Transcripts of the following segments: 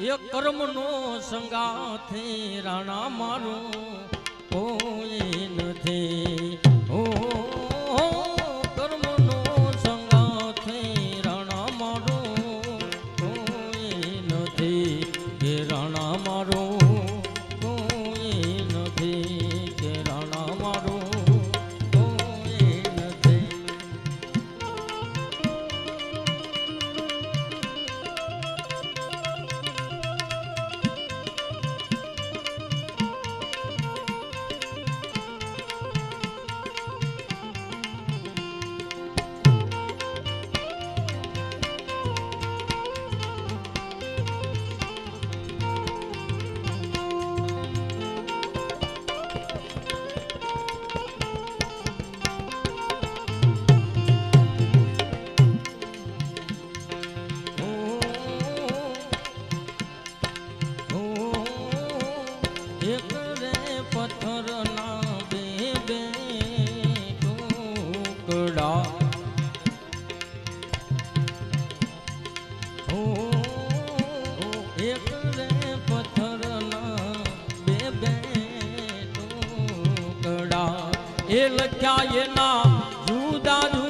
એ કર્મનો સંગાથી રાણા મારું કોઈ નથી. એ લખ્યા એના જુદા જુદા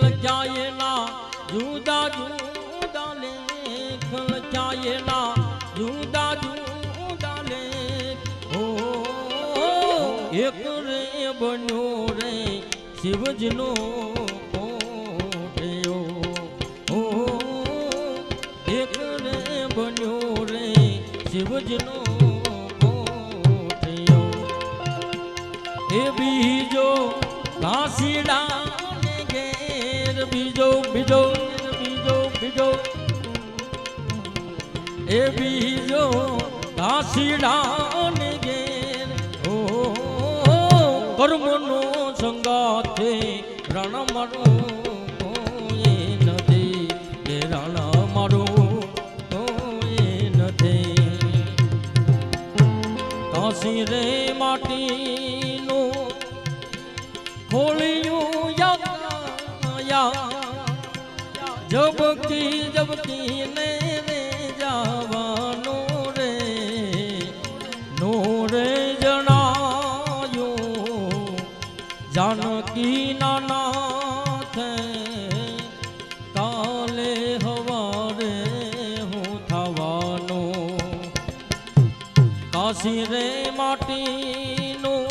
લખ્યા એના જુદા જુદા લેખ એના જુદા જુદા લેખ. ઓ એક બન્યો રે શિવજનો કોઠિયો. ઓ એક રે બન્યો રે શિવજનો કોઠિયો. બીજો ઘાસીડા ઘેર, બીજો બીજો બીજો બીજો. એ બીજો ઘાસીડા રે માટીનું ખોળિયું યા. જબકી જબકી ને કાશી રે માટીનું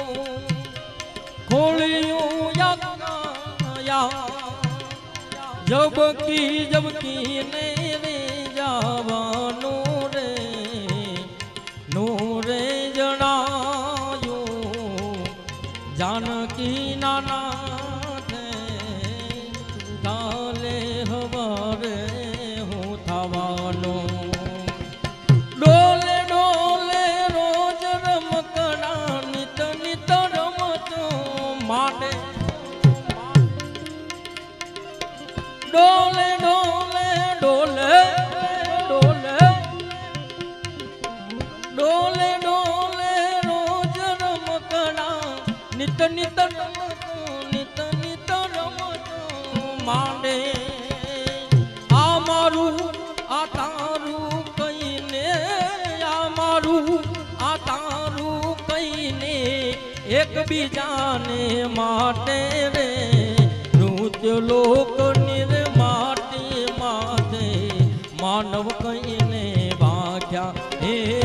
ખોળ્યું જબકી જબકી ને રે જવાનું રે નૂરે જણાયું જાનકી નાના માટે ડોલે ડોલે ડોલે ડોલે ડોલે ડોલે રોજ રમકડા નિત નિત એકબીજાને માટે રે. નૃત્ય લોક નિર્માટે માટે માનવ કહીને વાગ્યા હે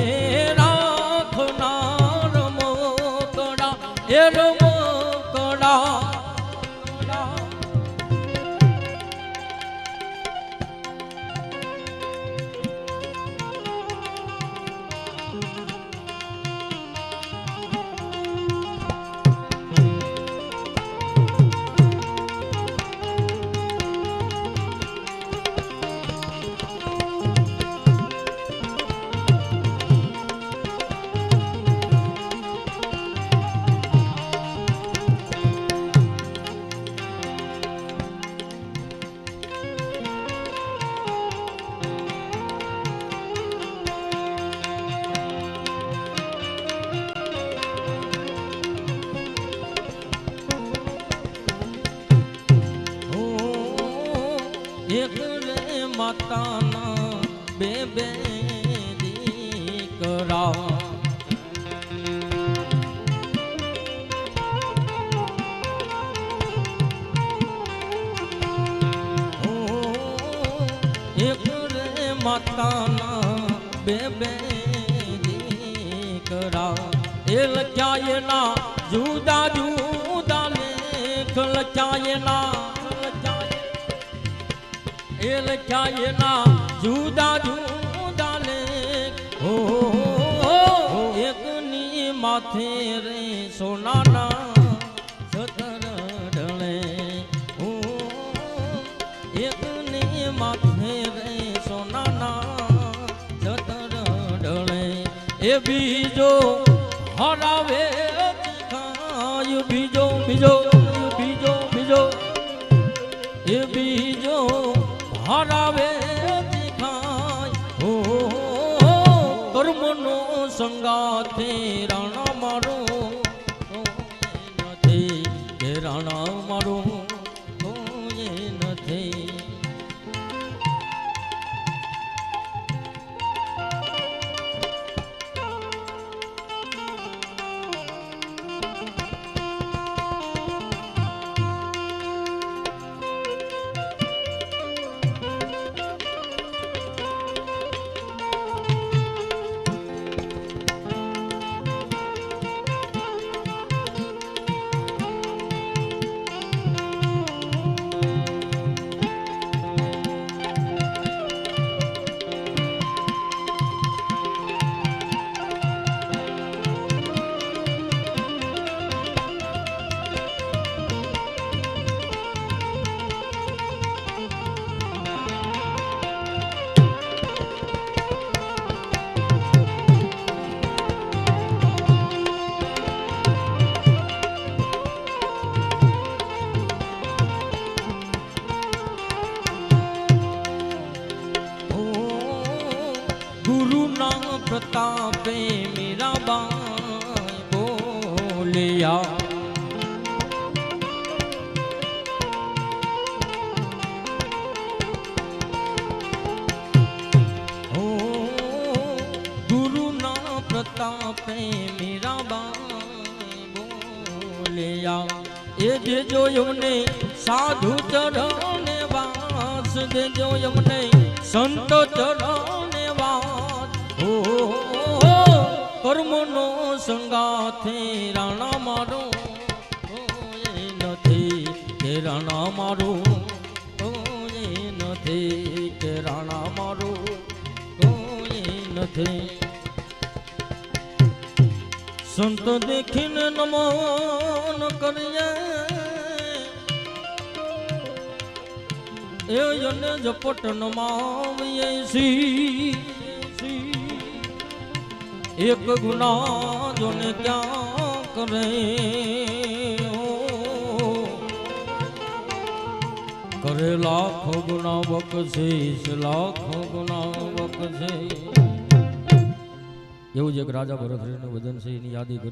બે દીકરા માતાના બે બે દીકરા એ લખ્યા એના જુદા જુદા લેખ લખ્યા એના એ લખ્યા એના જુદા જુદા લે. હો એકની માથે રે સોનાના એ બીજો હરાવે બીજો બીજો સંગાથે રણ મરું. નથી રાણા પ્રતાપે મીરાબાઈ બોલ્યા પ્રતાપે મીરાબાઈ બોલ્યા એ જે જોયું ને સાધુ ચરણે વાસ દેજો એમને સંત ચરણે કર્મનો સંગાથે રાણા મારો. નથી કે રાણા મારું. નથી કે રાણા મારું. નથી. સંત દેખીને નમન કરીએ. એ જપટ નમાવીએ સી એક ગુના જોને ક્યાં કરે? કરે લાખો ગુના બક્ષીસ લાખો ગુના બક્ષીસ એવું જ એક રાજા ભરતનું વદન છે એની યાદી કરી